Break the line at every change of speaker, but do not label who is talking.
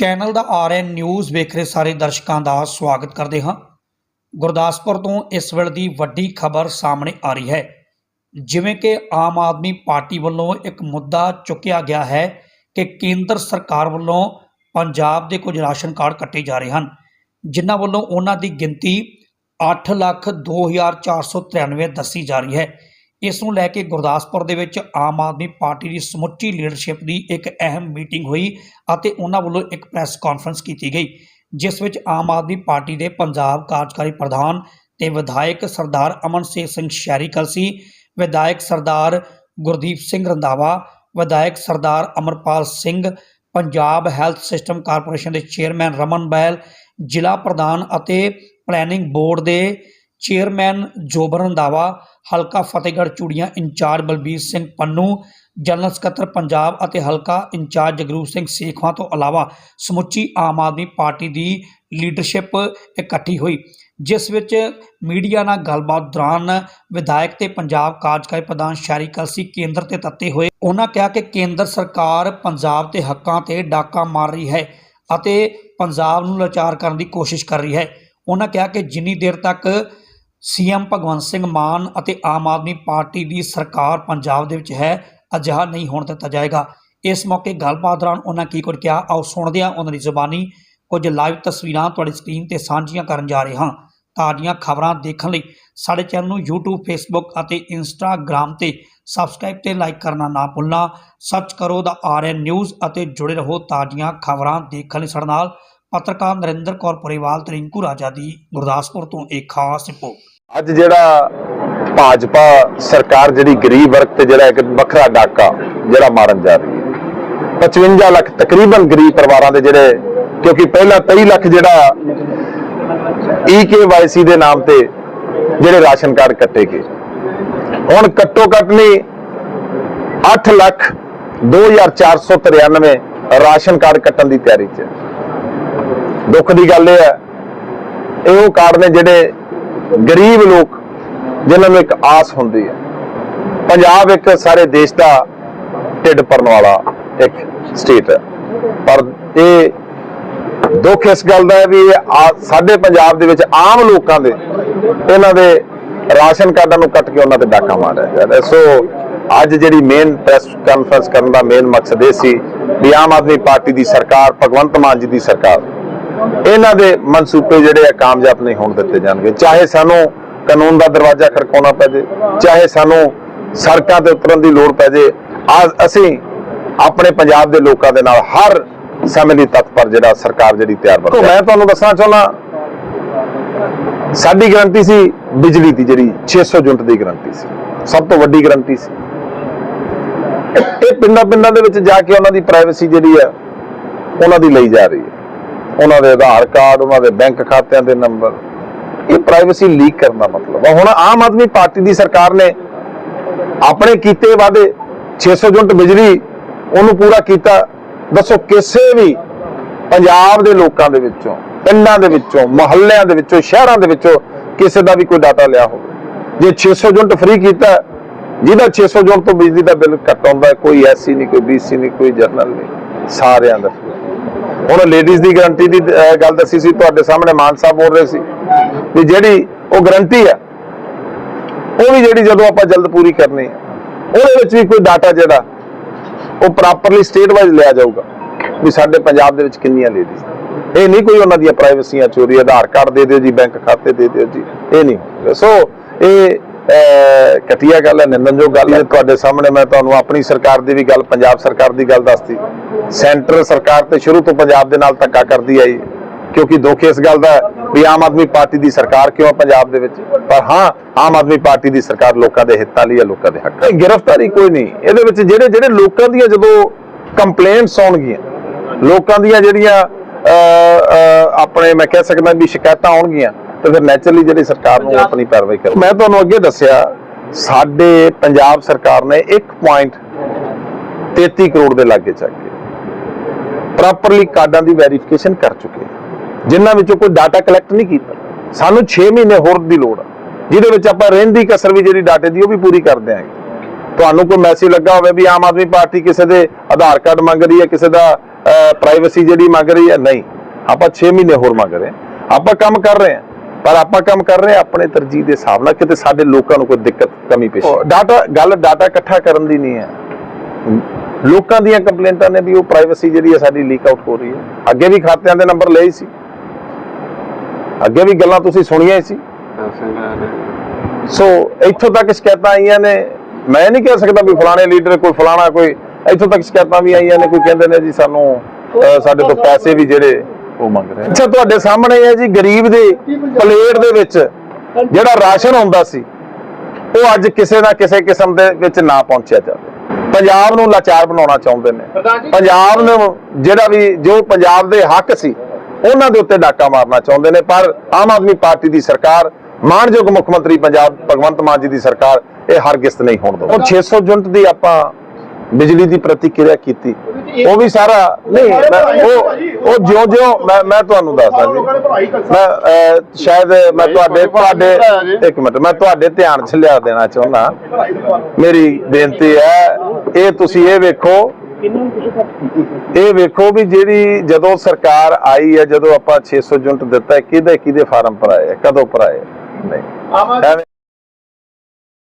Channel ਦਾ RN news ਵੇਖ ਰਹੇ ਸਾਰੇ ਦਰਸ਼ਕਾਂ ਦਾ ਸਵਾਗਤ ਕਰਦੇ ਹਾਂ। ਗੁਰਦਾਸਪੁਰ ਤੋਂ ਇਸ ਵੇਲੇ ਦੀ ਵੱਡੀ ਖਬਰ ਸਾਹਮਣੇ ਆ ਰਹੀ ਹੈ। ਜਿਵੇਂ ਕਿ ਆਮ ਆਦਮੀ ਪਾਰਟੀ ਵੱਲੋਂ ਇੱਕ ਮੁੱਦਾ ਚੁੱਕਿਆ ਗਿਆ ਹੈ ਕਿ ਕੇਂਦਰ ਸਰਕਾਰ ਵੱਲੋਂ ਪੰਜਾਬ ਦੇ ਕੁਝ ਰਾਸ਼ਨ ਕਾਰਡ ਕੱਟੇ ਜਾ ਰਹੇ ਹਨ, ਜਿਨ੍ਹਾਂ ਵੱਲੋਂ ਉਹਨਾਂ ਦੀ ਗਿਣਤੀ 8 ਲੱਖ 2493 ਦੱਸੀ ਜਾ ਰਹੀ ਹੈ। ਇਸ ਨੂੰ ਲੈ ਕੇ ਗੁਰਦਾਸਪੁਰ ਦੇ ਵਿੱਚ ਆਮ ਆਦਮੀ ਪਾਰਟੀ ਦੀ ਸਮੁੱਚੀ ਲੀਡਰਸ਼ਿਪ ਦੀ ਇੱਕ ਅਹਿਮ ਮੀਟਿੰਗ ਹੋਈ ਅਤੇ ਉਹਨਾਂ ਵੱਲੋਂ ਇੱਕ ਪ੍ਰੈਸ ਕਾਨਫਰੰਸ ਕੀਤੀ ਗਈ, ਜਿਸ ਵਿੱਚ ਆਮ ਆਦਮੀ ਪਾਰਟੀ ਦੇ ਪੰਜਾਬ ਕਾਰਜਕਾਰੀ ਪ੍ਰਧਾਨ ਤੇ ਵਿਧਾਇਕ ਸਰਦਾਰ ਅਮਨਸੇਵ ਸਿੰਘ ਸ਼ਹਿਰੀ ਕਲਸੀ ਵਿਧਾਇਕ ਸਰਦਾਰ ਗੁਰਦੀਪ ਸਿੰਘ ਰੰਧਾਵਾ, ਵਿਧਾਇਕ Sardar Amarpal Singh, Punjab health system corporation ਦੇ ਚੇਅਰਮੈਨ ਰਮਨ ਬੈਲ, ਜ਼ਿਲ੍ਹਾ ਪ੍ਰਧਾਨ ਅਤੇ ਪਲੈਨਿੰਗ ਬੋਰਡ ਦੇ ਚੇਅਰਮੈਨ ਜੋਬਰ ਰੰਧਾਵਾ ਹਲਕਾ ਫਤਿਹਗੜ੍ਹ ਚੂੜੀਆਂ ਇੰਚਾਰਜ ਬਲਬੀਰ ਸਿੰਘ ਪੰਨੂ, ਜਨਰਲ ਸਕੱਤਰ ਪੰਜਾਬ ਅਤੇ ਹਲਕਾ ਇੰਚਾਰਜ ਜਗਰੂਪ ਸਿੰਘ ਸੇਖਵਾਂ ਤੋਂ ਇਲਾਵਾ ਸਮੁੱਚੀ ਆਮ ਆਦਮੀ ਪਾਰਟੀ ਦੀ ਲੀਡਰਸ਼ਿਪ ਇਕੱਠੀ ਹੋਈ, ਜਿਸ ਵਿੱਚ ਮੀਡੀਆ ਨਾਲ ਗੱਲਬਾਤ ਦੌਰਾਨ ਵਿਧਾਇਕ ਤੇ ਪੰਜਾਬ ਕਾਰਜਕਾਰੀ ਪ੍ਰਧਾਨ ਸ਼ਹਿਰੀ ਕਲਸੀ ਕੇਂਦਰ ਤੇ ਤੱਤੇ ਹੋਏ। ਉਹਨਾਂ ਕਿਹਾ ਕਿ ਕੇਂਦਰ ਸਰਕਾਰ ਪੰਜਾਬ ਤੇ ਹੱਕਾਂ ਤੇ ਡਾਕਾ ਮਾਰ ਰਹੀ ਹੈ ਅਤੇ ਪੰਜਾਬ ਨੂੰ ਲਾਚਾਰ ਕਰਨ ਦੀ ਕੋਸ਼ਿਸ਼ ਕਰ ਰਹੀ ਹੈ। ਉਹਨਾਂ ਕਿਹਾ ਕਿ ਜਿੰਨੀ ਦੇਰ ਤੱਕ ਸੀਐਮ ਭਗਵੰਤ ਸਿੰਘ ਮਾਨ ਅਤੇ ਆਮ ਆਦਮੀ ਪਾਰਟੀ ਦੀ ਸਰਕਾਰ ਪੰਜਾਬ ਦੇ ਵਿੱਚ ਹੈ, ਅਜਿਹਾ ਨਹੀਂ ਹੋਣ ਦਿੱਤਾ ਜਾਏਗਾ। ਇਸ ਮੌਕੇ ਗੱਲਬਾਤ ਦੌਰਾਨ ਉਹਨਾਂ ਕੀ ਕੁਝ ਕਿਹਾ, ਆਓ ਸੁਣਦੇ ਹਾਂ ਉਹਨਾਂ ਦੀ ਜ਼ੁਬਾਨੀ। ਕੁਝ ਲਾਈਵ ਤਸਵੀਰਾਂ ਤੁਹਾਡੀ ਸਕਰੀਨ ਤੇ ਸਾਂਝੀਆਂ ਕਰਨ ਜਾ ਰਹੇ ਹਾਂ। ਤਾਜ਼ੀਆਂ ਖਬਰਾਂ ਦੇਖਣ ਲਈ ਸਾਡੇ ਚੈਨਲ ਨੂੰ YouTube, Facebook ਅਤੇ Instagram ਤੇ ਸਬਸਕ੍ਰਾਈਬ ਤੇ ਲਾਈਕ ਕਰਨਾ ਨਾ ਭੁੱਲਣਾ। ਸਰਚ ਕਰੋ ਦਾ ਆਰਐਨ ਨਿਊਜ਼ ਅਤੇ ਜੁੜੇ ਰਹੋ ਤਾਜ਼ੀਆਂ ਖਬਰਾਂ ਦੇਖਣ ਲਈ ਸਾਡੇ ਨਾਲ ਪੱਤਰਕਾਰ ਨਰਿੰਦਰ ਕੌਰ ਪਰਿਵਾਲ ਤੇ ਰਿੰਕੂ ਰਾਜਾ ਦੀ ਗੁਰਦਾਸਪੁਰ ਤੋਂ ਇੱਕ ਖਾਸ ਰਿਪੋਰਟ।
ਅੱਜ ਜਿਹੜਾ ਭਾਜਪਾ ਸਰਕਾਰ ਜਿਹੜੀ ਗਰੀਬ ਵਰਗ ਤੇ ਜਿਹੜਾ ਇੱਕ ਵੱਖਰਾ ਡਾਕਾ ਜਿਹੜਾ ਮਾਰਨ ਜਾ ਰਹੀ ਹੈ। 55 ਲੱਖ ਤਕਰੀਬਨ ਗਰੀਬ ਪਰਿਵਾਰਾਂ ਦੇ ਜਿਹੜੇ, ਕਿਉਂਕਿ ਪਹਿਲਾਂ 23 ਲੱਖ ਜਿਹੜਾ ਈਕੇਵਾਈਸੀ ਦੇ ਨਾਮ ਤੇ ਜਿਹੜੇ ਰਾਸ਼ਨ ਕਾਰਡ ਕੱਟੇ ਗਏ। ਹੁਣ ਘੱਟੋ ਘੱਟ ਨਹੀਂ 8 ਲੱਖ 2493 ਰਾਸ਼ਨ ਕਾਰਡ ਕੱਟਣ ਦੀ ਤਿਆਰੀ 'ਚ। ਦੁੱਖ ਦੀ ਗੱਲ ਇਹ ਹੈ, ਇਹ ਉਹ ਕਾਰਡ ਨੇ ਜਿਹੜੇ ਗਰੀਬ ਲੋਕ ਜਿਨ੍ਹਾਂ ਨੂੰ ਇੱਕ ਆਸ ਹੁੰਦੀ ਹੈ। ਪੰਜਾਬ ਇੱਕ ਸਾਰੇ ਦੇਸ਼ ਦਾ ਢਿੱਡ ਭਰਨ ਵਾਲਾ ਇੱਕ ਸਟੇਟ ਹੈ। ਪਰ ਇਹ ਦੁੱਖ ਇਸ ਗੱਲ ਦਾ ਹੈ ਵੀ ਆ- ਸਾਡੇ ਪੰਜਾਬ ਦੇ ਵਿੱਚ ਆਮ ਲੋਕਾਂ ਦੇ ਇਹਨਾਂ ਦੇ ਰਾਸ਼ਨ ਕਾਰਡਾਂ ਨੂੰ ਕੱਟ ਕੇ ਉਹਨਾਂ ਤੇ ਡਾਕਾ ਮਾਰਿਆ ਜਾ ਰਿਹਾ ਸੋ ਅੱਜ ਜਿਹੜੀ ਮੇਨ ਪ੍ਰੈਸ ਕਾਨਫਰੰਸ ਕਰਨ ਦਾ ਮੇਨ ਮਕਸਦ ਇਹ ਸੀ ਵੀ ਆਮ ਆਦਮੀ ਪਾਰਟੀ ਦੀ ਸਰਕਾਰ, ਭਗਵੰਤ ਮਾਨ ਜੀ ਦੀ ਸਰਕਾਰ ਇਹਨਾਂ ਦੇ ਮਨਸੂਬੇ ਜਿਹੜੇ ਆ ਕਾਮਯਾਬ ਨਹੀਂ ਹੋਣ ਦਿੱਤੇ ਜਾਣਗੇ। ਚਾਹੇ ਸਾਨੂੰ ਕਾਨੂੰਨ ਦਾ ਦਰਵਾਜ਼ਾ ਖੜਕਾਉਣਾ ਪੈ ਜੇ ਚਾਹੇ ਸਾਨੂੰ ਸੜਕਾਂ ਤੇ ਉਤਰਨ ਦੀ ਲੋੜ ਪੈ ਜੇ ਅੱਜ ਅਸੀਂ ਆਪਣੇ ਪੰਜਾਬ ਦੇ ਲੋਕਾਂ ਦੇ ਨਾਲ ਹਰ ਸਮੇਂ ਲਈ ਤਤਪਰ ਜਿਹੜਾ ਸਰਕਾਰ ਜਿਹੜੀ ਤਿਆਰ ਬਣ ਮੈਂ ਤੁਹਾਨੂੰ ਦੱਸਣਾ ਚਾਹੁੰਦਾ ਸਾਡੀ ਗਰੰਟੀ ਸੀ ਬਿਜਲੀ ਦੀ ਜਿਹੜੀ 600 ਯੂਨਿਟ ਦੀ ਗਰੰਟੀ ਸੀ। ਸਭ ਤੋਂ ਵੱਡੀ ਗਰੰਟੀ ਸੀ। ਇਹ ਪਿੰਡਾਂ ਪਿੰਡਾਂ ਦੇ ਵਿੱਚ ਜਾ ਕੇ ਉਹਨਾਂ ਦੀ ਪ੍ਰਾਈਵੇਸੀ ਜਿਹੜੀ ਹੈ ਉਹਨਾਂ ਦੀ ਲਈ ਜਾ ਰਹੀ ਹੈ। ਉਹਨਾਂ ਦੇ ਆਧਾਰ ਕਾਰਡ ਉਹਨਾਂ ਦੇ ਬੈਂਕ ਖਾਤਿਆਂ ਦੇ ਨੰਬਰ। ਇਹ ਪ੍ਰਾਈਵੇਸੀ ਲੀਕ ਕਰਨ ਦਾ ਮਤਲਬ ਹੁਣ ਆਮ ਆਦਮੀ ਪਾਰਟੀ ਦੀ ਸਰਕਾਰ ਨੇ ਆਪਣੇ ਕੀਤੇ ਵਾਅਦੇ 600 ਯੂਨਿਟ ਬਿਜਲੀ ਉਹਨੂੰ ਪੂਰਾ ਕੀਤਾ। ਦੱਸੋ ਕਿਸੇ ਵੀ ਪੰਜਾਬ ਦੇ ਲੋਕਾਂ ਦੇ ਵਿੱਚੋਂ ਪਿੰਡਾਂ ਦੇ ਵਿੱਚੋਂ ਮੁਹੱਲਿਆਂ ਦੇ ਵਿੱਚੋਂ ਸ਼ਹਿਰਾਂ ਦੇ ਵਿੱਚੋਂ ਕਿਸੇ ਦਾ ਵੀ ਕੋਈ ਡਾਟਾ ਲਿਆ ਹੋਵੇ। ਜੇ 600 ਯੂਨਿਟ ਫ੍ਰੀ ਕੀਤਾ ਜਿਹਦਾ 600 ਯੂਨਿਟ ਤੋਂ ਬਿਜਲੀ ਦਾ ਬਿੱਲ ਘੱਟ ਆਉਂਦਾ ਹੈ, ਕੋਈ ਐਸਸੀ ਨਹੀਂ ਕੋਈ ਬੀਸੀ ਨਹੀਂ ਕੋਈ ਜਰਨਲ ਨਹੀਂ। ਸਾਰਿਆਂ ਦਾ ਹੁਣ ਲੇਡੀਜ਼ ਦੀ ਗਾਰੰਟੀ ਦੀ ਗੱਲ ਦੱਸੀ ਸੀ, ਤੁਹਾਡੇ ਸਾਹਮਣੇ ਮਾਨ ਸਾਹਿਬ ਬੋਲ ਰਹੇ ਸੀ ਵੀ ਜਿਹੜੀ ਉਹ ਗਾਰੰਟੀ ਹੈ ਉਹ ਵੀ ਜਿਹੜੀ ਜਦੋਂ ਆਪਾਂ ਜਲਦ ਪੂਰੀ ਕਰਨੀ ਉਹਦੇ ਵਿੱਚ ਵੀ ਕੋਈ ਡਾਟਾ ਜਿਹੜਾ, ਉਹ ਪ੍ਰੋਪਰਲੀ ਸਟੇਟ ਵਾਈਜ਼ ਲਿਆ ਜਾਊਗਾ ਵੀ ਸਾਡੇ ਪੰਜਾਬ ਦੇ ਵਿੱਚ ਕਿੰਨੀਆਂ ਲੇਡੀਜ਼ ਇਹ ਨਹੀਂ ਕੋਈ ਉਹਨਾਂ ਦੀਆਂ ਪ੍ਰਾਈਵੇਸੀਆਂ ਚੋਰੀ ਆਧਾਰ ਕਾਰਡ ਦੇ ਦਿਓ ਜੀ ਬੈਂਕ ਖਾਤੇ ਦੇ ਦਿਓ ਜੀ, ਇਹ ਨਹੀਂ। ਸੋ ਇਹ ਘਟੀਆ ਗੱਲ ਹੈ ਨਿੰਦਨਯੋਗ ਗੱਲ ਹੈ। ਤੁਹਾਡੇ ਸਾਹਮਣੇ ਮੈਂ ਤੁਹਾਨੂੰ ਆਪਣੀ ਸਰਕਾਰ ਦੀ ਵੀ ਗੱਲ ਪੰਜਾਬ ਸਰਕਾਰ ਦੀ ਗੱਲ ਦੱਸਤੀ। ਸੈਂਟਰ ਸਰਕਾਰ ਤੇ ਸ਼ੁਰੂ ਤੋਂ ਪੰਜਾਬ ਦੇ ਨਾਲ ਧੱਕਾ ਕਰਦੀ ਆਈ। ਕਿਉਂਕਿ ਦੁੱਖ ਇਸ ਗੱਲ ਦਾ ਵੀ ਆਮ ਆਦਮੀ ਪਾਰਟੀ ਦੀ ਸਰਕਾਰ ਕਿਉਂ ਪੰਜਾਬ ਦੇ ਵਿੱਚ? ਪਰ ਹਾਂ ਆਮ ਆਦਮੀ ਪਾਰਟੀ ਦੀ ਸਰਕਾਰ ਲੋਕਾਂ ਦੇ ਹਿੱਤਾਂ ਲਈ ਹੈ ਲੋਕਾਂ ਦੇ ਹੱਕਾਂ ਗ੍ਰਿਫਤਾਰੀ ਕੋਈ ਨਹੀਂ। ਇਹਦੇ ਵਿੱਚ ਜਿਹੜੇ ਜਿਹੜੇ ਲੋਕਾਂ ਦੀਆਂ ਜਦੋਂ ਕੰਪਲੇਂਟਸ ਆਉਣਗੀਆਂ ਲੋਕਾਂ ਦੀਆਂ ਜਿਹੜੀਆਂ ਆਪਣੇ ਮੈਂ ਕਹਿ ਸਕਦਾ ਵੀ ਸ਼ਿਕਾਇਤਾਂ ਆਉਣਗੀਆਂ ਤੇ ਫਿਰ ਨੈਚੁਰਲੀ ਜਿਹੜੀ ਸਰਕਾਰ ਨੂੰ ਆਪਣੀ ਕਾਰਵਾਈ ਕਰ ਮੈਂ ਤੁਹਾਨੂੰ ਅੱਗੇ ਦੱਸਿਆ ਸਾਡੇ ਪੰਜਾਬ ਸਰਕਾਰ ਨੇ 1.33 ਕਰੋੜ ਦੇ ਲਾਗੇ ਚੱਕ ਕੇ ਪ੍ਰੋਪਰਲੀ ਕਾਰਡਾਂ ਦੀ ਵੈਰੀਫਿਕੇਸ਼ਨ ਕਰ ਚੁੱਕੇ ਜਿਨ੍ਹਾਂ ਵਿੱਚੋਂ ਕੋਈ ਡਾਟਾ ਕਲੈਕਟ ਨਹੀਂ ਕੀਤਾ। ਸਾਨੂੰ 6 ਮਹੀਨੇ ਹੋਰ ਦੀ ਲੋੜ ਆ। ਜਿਹਦੇ ਵਿੱਚ ਆਪਾਂ ਰਹਿੰਦੀ ਕਸਰ ਵੀ ਜਿਹੜੀ ਡਾਟੇ ਦੀ ਉਹ ਵੀ ਪੂਰੀ ਕਰ ਦਿਆਂਗੇ। ਤੁਹਾਨੂੰ ਕੋਈ ਮੈਸੇਜ ਲੱਗਾ ਹੋਵੇ ਵੀ ਆਮ ਆਦਮੀ ਪਾਰਟੀ ਕਿਸੇ ਦੇ ਆਧਾਰ ਕਾਰਡ ਮੰਗ ਰਹੀ ਹੈ ਕਿਸੇ ਦਾ ਪ੍ਰਾਈਵੇਸੀ ਜਿਹੜੀ ਮੰਗ ਰਹੀ ਹੈ ਨਹੀਂ। ਆਪਾਂ 6 ਮਹੀਨੇ ਹੋਰ ਮੰਗ ਰਹੇ ਆਪਾਂ ਕੰਮ ਕਰ ਰਹੇ ਹਾਂ। ਪਰ ਆਪਾਂ ਕੰਮ ਕਰ ਰਹੇ ਆਪਣੇ ਤਰਜੀਹ ਦੇ ਹਿਸਾਬ ਨਾਲ ਕਿਤੇ ਸਾਡੇ ਲੋਕਾਂ ਨੂੰ ਕੋਈ ਦਿੱਕਤ ਕਮੀ ਪੇਸ਼ ਡਾਟਾ ਗੱਲ ਡਾਟਾ ਇਕੱਠਾ ਕਰਨ ਦੀ ਨਹੀਂ ਹੈ। ਲੋਕਾਂ ਦੀਆਂ ਕੰਪਲੇਂਟਾਂ ਨੇ ਵੀ ਉਹ ਪ੍ਰਾਈਵੇਸੀ ਜਿਹੜੀ ਹੈ ਸਾਡੀ ਲੀਕ ਆਊਟ ਹੋ ਰਹੀ ਹੈ। ਅੱਗੇ ਵੀ ਖਾਤਿਆਂ ਦੇ ਨੰਬਰ ਲਏ ਸੀ। ਅੱਗੇ ਵੀ ਗੱਲਾਂ ਤੁਸੀਂ ਸੁਣੀਆਂ ਹੀ ਸੀ। ਸੋ ਇੱਥੋਂ ਤੱਕ ਸ਼ਿਕਾਇਤਾਂ ਆਈਆਂ ਨੇ। ਮੈਂ ਨਹੀਂ ਕਹਿ ਸਕਦਾ ਵੀ ਫਲਾਣੇ ਲੀਡਰ ਕੋਈ ਫਲਾਣਾ ਕੋਈ ਇੱਥੋਂ ਤੱਕ ਸ਼ਿਕਾਇਤਾਂ ਵੀ ਆਈਆਂ ਨੇ ਕੋਈ ਕਹਿੰਦੇ ਨੇ ਜੀ ਸਾਨੂੰ ਸਾਡੇ ਤੋਂ ਪੈਸੇ ਵੀ ਜਿਹੜੇ ਉਹ ਮੰਗ ਰਹੇ ਅੱਛਾ ਤੁਹਾਡੇ ਸਾਹਮਣੇ ਹੈ ਜੀ ਗਰੀਬ ਦੇ ਪਲੇਟ ਦੇ ਵਿੱਚ ਜਿਹੜਾ ਰਾਸ਼ਨ ਹੁੰਦਾ ਸੀ ਉਹ ਅੱਜ ਕਿਸੇ ਨਾ ਕਿਸੇ ਕਿਸਮ ਦੇ ਵਿੱਚ ਨਾ ਪਹੁੰਚਿਆ ਜਾਵੇ। ਪੰਜਾਬ ਨੂੰ ਲਾਚਾਰ ਬਣਾਉਣਾ ਚਾਹੁੰਦੇ ਨੇ। ਪੰਜਾਬ ਨੂੰ ਜਿਹੜਾ ਵੀ ਜੋ ਪੰਜਾਬ ਦੇ ਹੱਕ ਸੀ ਉਹਨਾਂ ਦੇ ਉੱਤੇ ਡਾਕਾ ਮਾਰਨਾ ਚਾਹੁੰਦੇ ਨੇ। ਪਰ ਆਮ ਆਦਮੀ ਪਾਰਟੀ ਦੀ ਸਰਕਾਰ ਮਾਨਯੋਗ ਮੁੱਖ ਮੰਤਰੀ ਪੰਜਾਬ ਭਗਵੰਤ ਮਾਨ ਜੀ ਦੀ ਸਰਕਾਰ ਇਹ ਹਰਗਿਜ਼ ਨਹੀਂ ਹੋਣ ਦਊ 600 ਯੂਨਿਟ ਦੀ ਆਪਾਂ ਬਿਜਲੀ ਦੀ ਪ੍ਰਤੀਕਿਰਿਆ ਕੀਤੀ। ਉਹ ਵੀ ਸਾਰਾ ਨਹੀਂ ਮੈਂ ਉਹ ਉਹ ਜਿਉਂ ਜਿਉਂ ਮੈਂ ਮੈਂ ਤੁਹਾਨੂੰ ਦੱਸਦਾ ਜੀ। ਮੈਂ ਸ਼ਾਇਦ ਮੈਂ ਤੁਹਾਡੇ ਤੁਹਾਡੇ ਇੱਕ ਮਿੰਟ ਮੈਂ ਤੁਹਾਡੇ ਧਿਆਨ 'ਚ ਲਿਆ ਦੇਣਾ ਚਾਹੁੰਦਾ। ਮੇਰੀ ਬੇਨਤੀ ਹੈ ਇਹ ਤੁਸੀਂ ਇਹ ਵੇਖੋ। ਇਹ ਵੇਖੋ ਵੀ ਜਿਹੜੀ ਜਦੋਂ ਸਰਕਾਰ ਆਈ ਹੈ ਜਦੋਂ ਆਪਾਂ 600 ਯੂਨਿਟ ਦਿੱਤਾ ਹੈ, ਕਿਹਦੇ ਕਿਹਦੇ ਫਾਰਮ ਭਰਾਏ ਕਦੋਂ ਭਰਾਏ? ਨਹੀਂ।